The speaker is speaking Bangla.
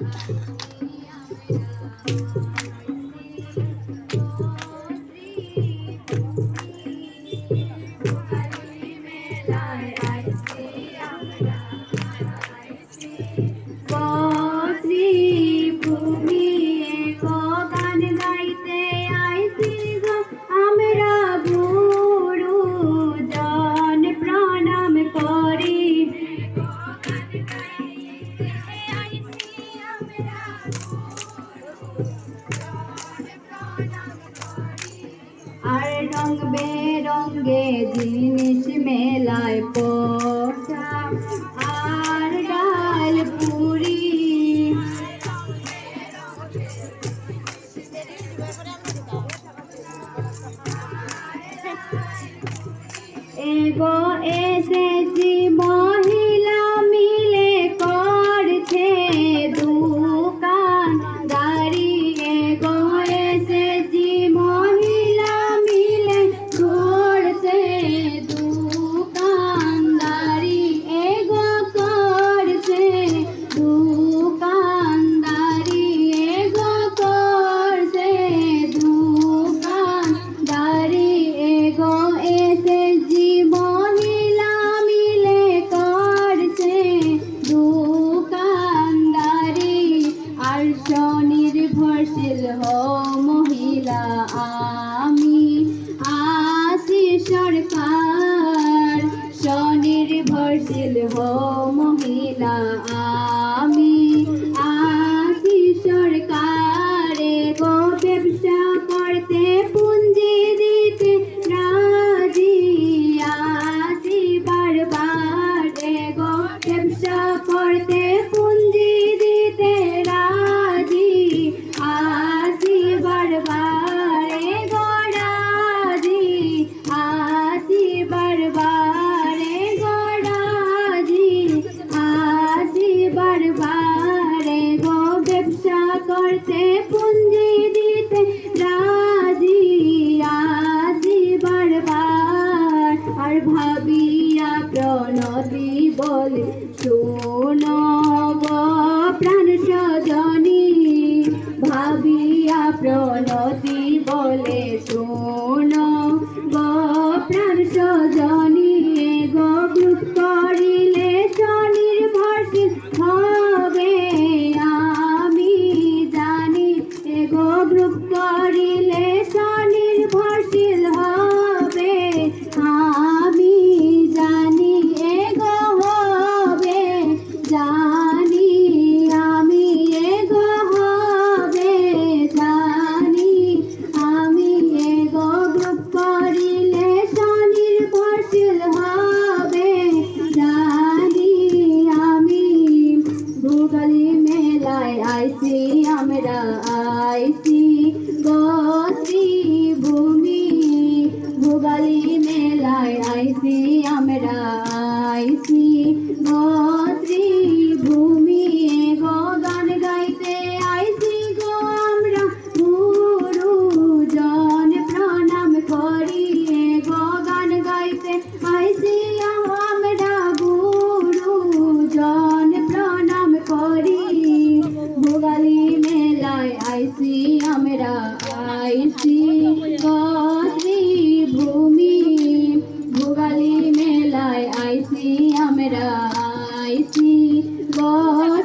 Yeah, yeah. রং বেরঙ্গে জিনিস মেলায় পোষা আর ডাল পুরি। এগো এসেছি মহিলা আমি আসি সরকার। স্বনির্ভরশীল হ মহিলা আইসি আমরা আইসি গতি ভূমি ভোগালী মেলায় আইসি আমরা আইসি গতি ভূমি গগন আয় আইসি আমরা আইসি কদি ভূমি ভোগালী মেলায় আইসি আমরা আইসি গড়